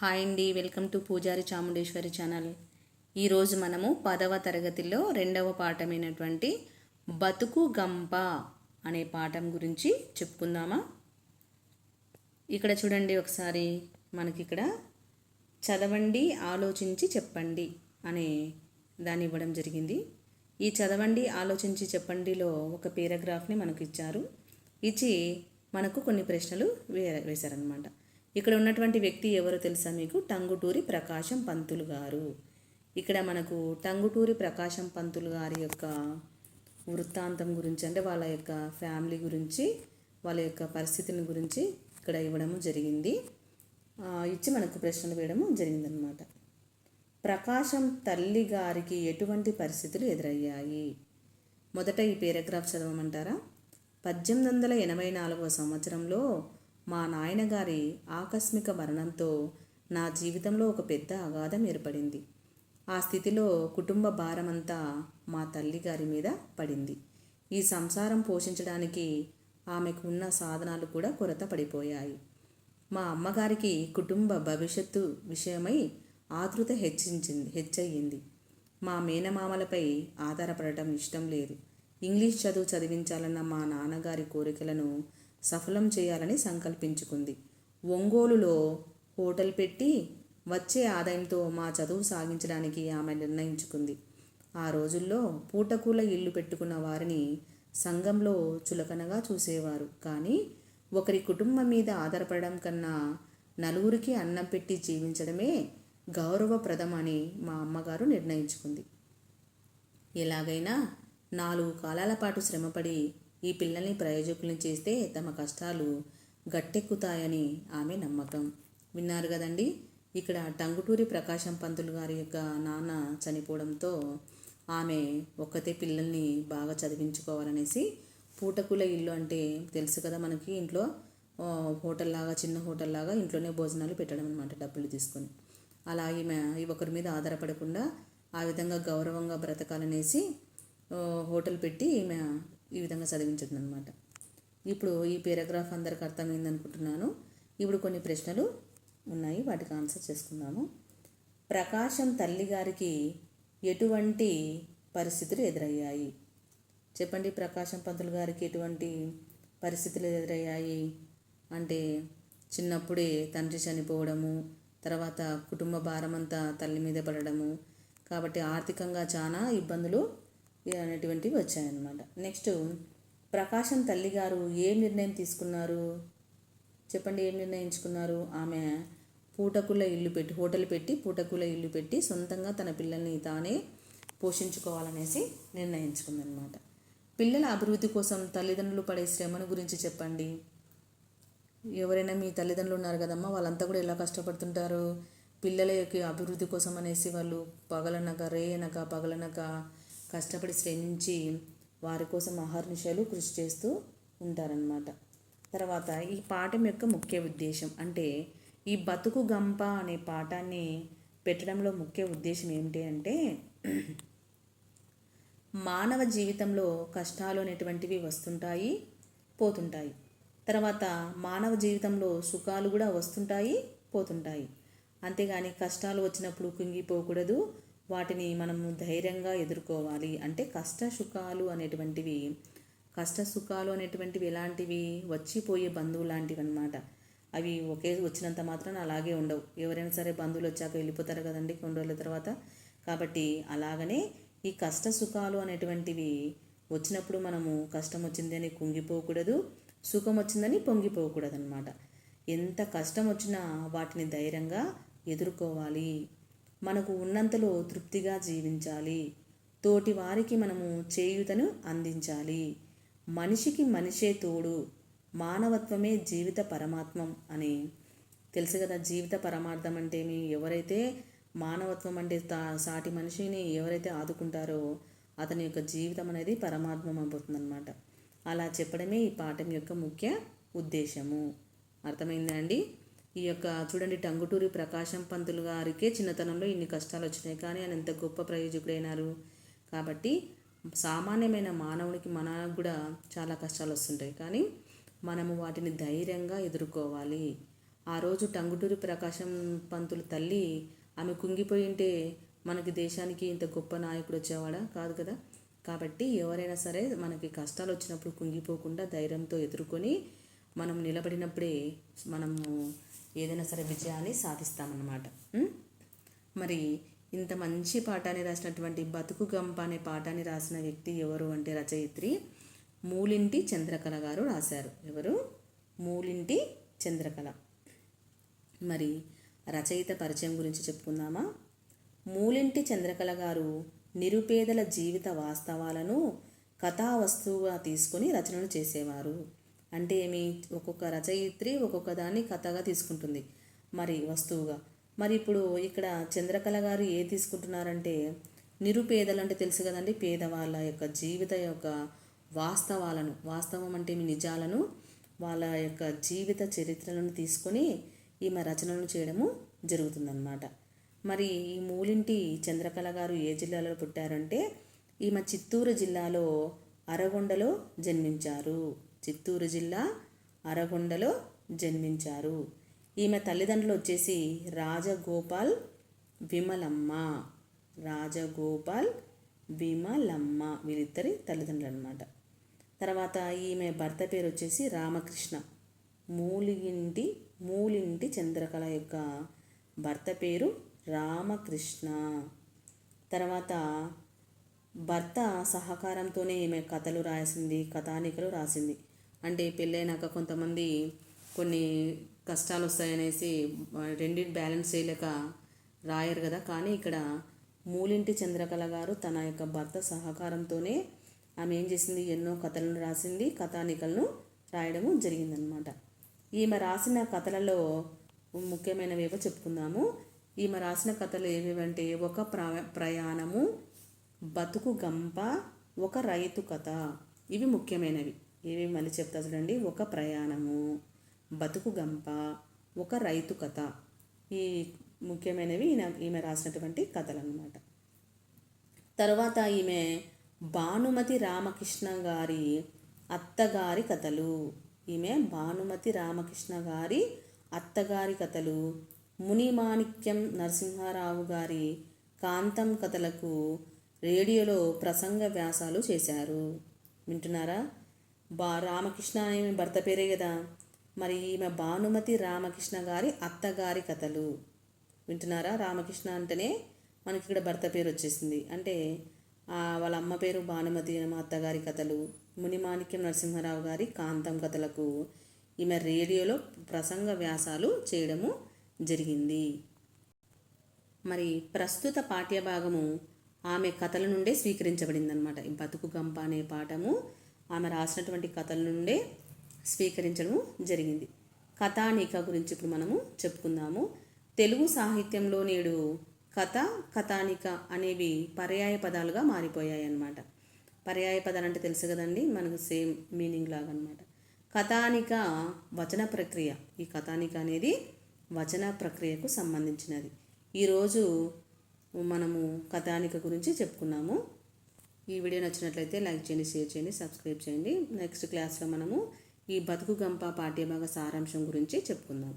Hi అండి welcome to పూజారి Chamundeshwari channel. ఈరోజు మనము పదవ తరగతిలో రెండవ పాఠమైనటువంటి బతుకు గంప అనే పాఠం గురించి చెప్పుకుందామా? ఇక్కడ చూడండి ఒకసారి మనకి ఇక్కడ చదవండి ఆలోచించి చెప్పండి అనే దాన్ని ఇవ్వడం జరిగింది. ఈ చదవండి ఆలోచించి చెప్పండిలో ఒక పేరాగ్రాఫ్ని మనకు ఇచ్చారు ఇచ్చి మనకు కొన్ని ప్రశ్నలు వే వేశారనమాట ఇక్కడ ఉన్నటువంటి వ్యక్తి ఎవరో తెలుసా మీకు? టంగుటూరి ప్రకాశం పంతులు గారు. ఇక్కడ మనకు టంగుటూరి ప్రకాశం పంతులు గారి యొక్క వృత్తాంతం గురించి అంటే వాళ్ళ యొక్క ఫ్యామిలీ గురించి వాళ్ళ యొక్క పరిస్థితిని గురించి ఇక్కడ ఇవ్వడము జరిగింది. ఇచ్చి మనకు ప్రశ్నలు వేయడము జరిగిందనమాట ప్రకాశం తల్లి గారికి ఎటువంటి పరిస్థితులు ఎదురయ్యాయి? మొదట ఈ పేరాగ్రాఫ్ చదవమంటారా? పద్దెనిమిది వందల ఎనభై నాలుగవ సంవత్సరంలో మా నాయనగారి ఆకస్మిక మరణంతో నా జీవితంలో ఒక పెద్ద అగాధం ఏర్పడింది. ఆ స్థితిలో కుటుంబ భారమంతా మా తల్లి గారి మీద పడింది. ఈ సంసారం పోషించడానికి ఆమెకు ఉన్న సాధనాలు కూడా కొరత పడిపోయాయి. మా అమ్మగారికి కుటుంబ భవిష్యత్తు విషయమై ఆతృత హెచ్చించింది హెచ్చయింది మా మేనమామలపై ఆధారపడటం ఇష్టం లేదు. ఇంగ్లీష్ చదువు చదివించాలన్న మా నాన్నగారి కోరికలను సఫలం చేయాలని సంకల్పించుకుంది. ఒంగోలులో హోటల్ పెట్టి వచ్చే ఆదాయంతో మా చదువు సాగించడానికి ఆమె నిర్ణయించుకుంది. ఆ రోజుల్లో పూటకూల ఇల్లు పెట్టుకున్న వారిని సంఘంలో చులకనగా చూసేవారు. కానీ ఒకరి కుటుంబం మీద ఆధారపడడం కన్నా నలుగురికి అన్నం పెట్టి జీవించడమే గౌరవప్రదమని మా అమ్మగారు నిర్ణయించుకుంది. ఎలాగైనా నాలుగు కాలాల పాటు శ్రమపడి ఈ పిల్లల్ని ప్రయోజకుల్ని చేస్తే తమ కష్టాలు గట్టెక్కుతాయని ఆమె నమ్మకం. విన్నారు కదండి? ఇక్కడ టంగుటూరి ప్రకాశం పంతులు గారి యొక్క నాన్న చనిపోవడంతో ఆమె ఒక్కతే పిల్లల్ని బాగా చదివించుకోవాలనేసి పూటకుల ఇల్లు అంటే తెలుసు కదా మనకి ఇంట్లో? హోటల్ లాగా చిన్న హోటల్ లాగా ఇంట్లోనే భోజనాలు పెట్టడం అనమాట డబ్బులు తీసుకొని. అలా ఈమె ఈ ఒకరి మీద ఆధారపడకుండా ఆ విధంగా గౌరవంగా బ్రతకాలనేసి హోటల్ పెట్టి ఈమె ఈ విధంగా చదివించడం అనమాట ఇప్పుడు ఈ పేరాగ్రాఫ్ అందరికి అర్థమైంది అనుకుంటున్నాను ఇప్పుడు కొన్ని ప్రశ్నలు ఉన్నాయి వాటికి ఆన్సర్ చేసుకుందాము. ప్రకాశం తల్లి గారికి ఎటువంటి పరిస్థితులు ఎదురయ్యాయి? చెప్పండి ప్రకాశం పంతులు గారికి ఎటువంటి పరిస్థితులు ఎదురయ్యాయి? అంటే చిన్నప్పుడే తండ్రి చనిపోవడము తర్వాత కుటుంబ భారం అంతా తల్లి మీద పడడము కాబట్టి ఆర్థికంగా చాలా ఇబ్బందులు అనేటువంటివి వచ్చాయన్నమాట. నెక్స్ట్ ప్రకాశం తల్లిగారు ఏ నిర్ణయం తీసుకున్నారు? చెప్పండి ఏం నిర్ణయించుకున్నారు? ఆమె పూటకుల ఇల్లు పెట్టి హోటల్ పెట్టి పూటకుల ఇల్లు పెట్టి సొంతంగా తన పిల్లల్ని తానే పోషించుకోవాలనేసి నిర్ణయించుకుందనమాట పిల్లల అభివృద్ధి కోసం తల్లిదండ్రులు పడే శ్రమను గురించి చెప్పండి. ఎవరైనా మీ తల్లిదండ్రులు ఉన్నారు కదమ్మా వాళ్ళంతా కూడా ఎలా కష్టపడుతుంటారు? పిల్లల యొక్క అభివృద్ధి కోసం అనేసి వాళ్ళు పగలనక రేయనక పగలనక కష్టపడి శ్రమించి వారి కోసం అహర్నిశలు కృషి చేస్తూ ఉంటారనమాట తర్వాత ఈ పాఠం యొక్క ముఖ్య ఉద్దేశం అంటే ఈ బతుకు గంప అనే పాఠాన్ని పెట్టడంలో ముఖ్య ఉద్దేశం ఏమిటి అంటే మానవ జీవితంలో కష్టాలు అనేటువంటివి వస్తుంటాయి పోతుంటాయి. తర్వాత మానవ జీవితంలో సుఖాలు కూడా వస్తుంటాయి పోతుంటాయి. అంతేగాని కష్టాలు వచ్చినప్పుడు కుంగిపోకూడదు వాటిని మనము ధైర్యంగా ఎదుర్కోవాలి. అంటే కష్ట సుఖాలు అనేటువంటివి కష్ట సుఖాలు అనేటువంటివి ఎలాంటివి? వచ్చిపోయే బంధువు లాంటివి అనమాట అవి ఒకే వచ్చినంత మాత్రం అలాగే ఉండవు. ఎవరైనా సరే బంధువులు వచ్చాక వెళ్ళిపోతారు కదండి కొన్ని రోజుల తర్వాత. కాబట్టి అలాగనే ఈ కష్ట సుఖాలు అనేటువంటివి వచ్చినప్పుడు మనము కష్టం వచ్చిందని కుంగిపోకూడదు సుఖం వచ్చిందని పొంగిపోకూడదు అనమాట ఎంత కష్టం వచ్చినా వాటిని ధైర్యంగా ఎదుర్కోవాలి. మనకు ఉన్నంతలో తృప్తిగా జీవించాలి. తోటి వారికి మనము చేయూతను అందించాలి. మనిషికి మనిషే తోడు. మానవత్వమే జీవిత పరమాత్మం అని. తెలుసు కదా జీవిత పరమార్థం అంటే మీ ఎవరైతే మానవత్వం అంటే తా సాటి మనిషిని ఎవరైతే ఆదుకుంటారో అతని యొక్క జీవితం అనేది పరమాత్మం అయిపోతుందన్నమాట. అలా చెప్పడమే ఈ పాఠం యొక్క ముఖ్య ఉద్దేశము. అర్థమైందా అండి? ఈ యొక్క చూడండి టంగుటూరి ప్రకాశం పంతులు గారికే చిన్నతనంలో ఇన్ని కష్టాలు వచ్చినాయి కానీ ఆయన ఎంత గొప్ప ప్రయోజకుడైనారు. కాబట్టి సామాన్యమైన మానవునికి మనకు కూడా చాలా కష్టాలు వస్తుంటాయి కానీ మనము వాటిని ధైర్యంగా ఎదుర్కోవాలి. ఆ రోజు టంగుటూరి ప్రకాశం పంతులు తల్లి ఆమె కుంగిపోయి ఉంటే మనకి దేశానికి ఇంత గొప్ప నాయకుడు వచ్చేవాడా? కాదు కదా. కాబట్టి ఎవరైనా సరే మనకి కష్టాలు వచ్చినప్పుడు కుంగిపోకుండా ధైర్యంతో ఎదుర్కొని మనం నిలబడినప్పుడే మనము ఏదైనా సరే విజయాన్ని సాధిస్తామన్నమాట. మరి ఇంత మంచి పాఠాన్ని రాసినటువంటి బతుకు గంప అనే పాఠాన్ని రాసిన వ్యక్తి ఎవరు అంటే రచయిత్రి మూలింటి చంద్రకళ గారు రాశారు. ఎవరు? మూలింటి చంద్రకళ. మరి రచయిత పరిచయం గురించి చెప్పుకుందామా? మూలింటి చంద్రకళ గారు నిరుపేదల జీవిత వాస్తవాలను కథా వస్తువుగా తీసుకొని రచనలు చేసేవారు. అంటే ఏమి? ఒక్కొక్క రచయిత్రి ఒక్కొక్క దాన్ని కథగా తీసుకుంటుంది. మరి వస్తువుగా. మరి ఇప్పుడు ఇక్కడ చంద్రకళ గారు ఏ తీసుకుంటున్నారంటే నిరుపేదలు అంటే తెలుసు కదండి పేదవాళ్ళ యొక్క జీవిత యొక్క వాస్తవాలను. వాస్తవం అంటే మీ నిజాలను వాళ్ళ యొక్క జీవిత చరిత్రలను తీసుకొని ఈమె రచనలు చేయడము జరుగుతుందన్నమాట. మరి ఈ మూలింటి చంద్రకళ గారు ఏ జిల్లాలో పుట్టారంటే ఈమె చిత్తూరు జిల్లాలో అరగొండలో జన్మించారు. చిత్తూరు జిల్లా అరగొండలో జన్మించారు. ఈమె తల్లిదండ్రులు వచ్చేసి రాజగోపాల్ విమలమ్మ. రాజగోపాల్ విమలమ్మ వీరిద్దరి తల్లిదండ్రులు అనమాట తర్వాత ఈమె భర్త పేరు వచ్చేసి రామకృష్ణ. మూలింటి మూలింటి చంద్రకళ యొక్క భర్త పేరు రామకృష్ణ. తర్వాత భర్త సహకారంతోనే ఈమె కథలు రాసింది కథానికలు రాసింది. అంటే పెళ్ళైనాక కొంతమంది కొన్ని కష్టాలు వస్తాయనేసి రెండింటి బ్యాలెన్స్ చేయలేక రాయరు కదా. కానీ ఇక్కడ మూలింటి చంద్రకళ గారు తన యొక్క భర్త సహకారంతోనే ఆమె ఏం చేసింది? ఎన్నో కథలను రాసింది. కథానికలను రాయడము జరిగిందనమాట. ఈమె రాసిన కథలలో ముఖ్యమైనవేవో చెప్పుకుందాము. ఈమె రాసిన కథలు ఏవేవంటే ఒక ప్రయాణము బతుకు గంప ఒక రైతు కథ. ఇవి ముఖ్యమైనవి. ఏమేమి మళ్ళీ చెప్తా చూడండి. ఒక ప్రయాణము బతుకు గంప ఒక రైతు కథ. ఈ ముఖ్యమైనవి ఈయన ఈమె రాసినటువంటి కథలు అన్నమాట తర్వాత ఈమె భానుమతి రామకృష్ణ గారి అత్తగారి కథలు. ఈమె భానుమతి రామకృష్ణ గారి అత్తగారి కథలు. మునిమాణిక్యం నరసింహారావు గారి కాంతం కథలకు రేడియోలో ప్రసంగ వ్యాసాలు చేశారు. వింటున్నారా? బా రామకృష్ణ అనే భర్త పేరే కదా. మరి ఈమె భానుమతి రామకృష్ణ గారి అత్తగారి కథలు. వింటున్నారా? రామకృష్ణ అంటేనే మనకి ఇక్కడ భర్త పేరు వచ్చేసింది. అంటే వాళ్ళ అమ్మ పేరు భానుమతి మా అత్తగారి కథలు. మునిమాణిక్యం నరసింహారావు గారి కాంతం కథలకు ఈమె రేడియోలో ప్రసంగ వ్యాసాలు చేయడము జరిగింది. మరి ప్రస్తుత పాఠ్యభాగము ఆమె కథల నుండే స్వీకరించబడిందనమాట ఈ బతుకు గంప అనే పాఠము ఆమె రాసినటువంటి కథల నుండే స్వీకరించడం జరిగింది. కథానిక గురించి ఇప్పుడు మనము చెప్పుకుందాము. తెలుగు సాహిత్యంలో నేడు కథ కథానిక అనేవి పర్యాయ పదాలుగా మారిపోయాయి అన్నమాట పర్యాయ పదాలు అంటే తెలుసు కదండి మనకు సేమ్ మీనింగ్ లాగా అనమాట కథానిక వచన ప్రక్రియ. ఈ కథానిక అనేది వచన ప్రక్రియకు సంబంధించినది. ఈరోజు మనము కథానిక గురించి చెప్పుకున్నాము. ఈ వీడియో నచ్చినట్లయితే లైక్ చేయండి షేర్ చేయండి సబ్స్క్రైబ్ చేయండి. నెక్స్ట్ క్లాస్లో మనము ఈ బతుకు గంప పాఠ్యభాగ సారాంశం గురించి చెప్పుకుందాం.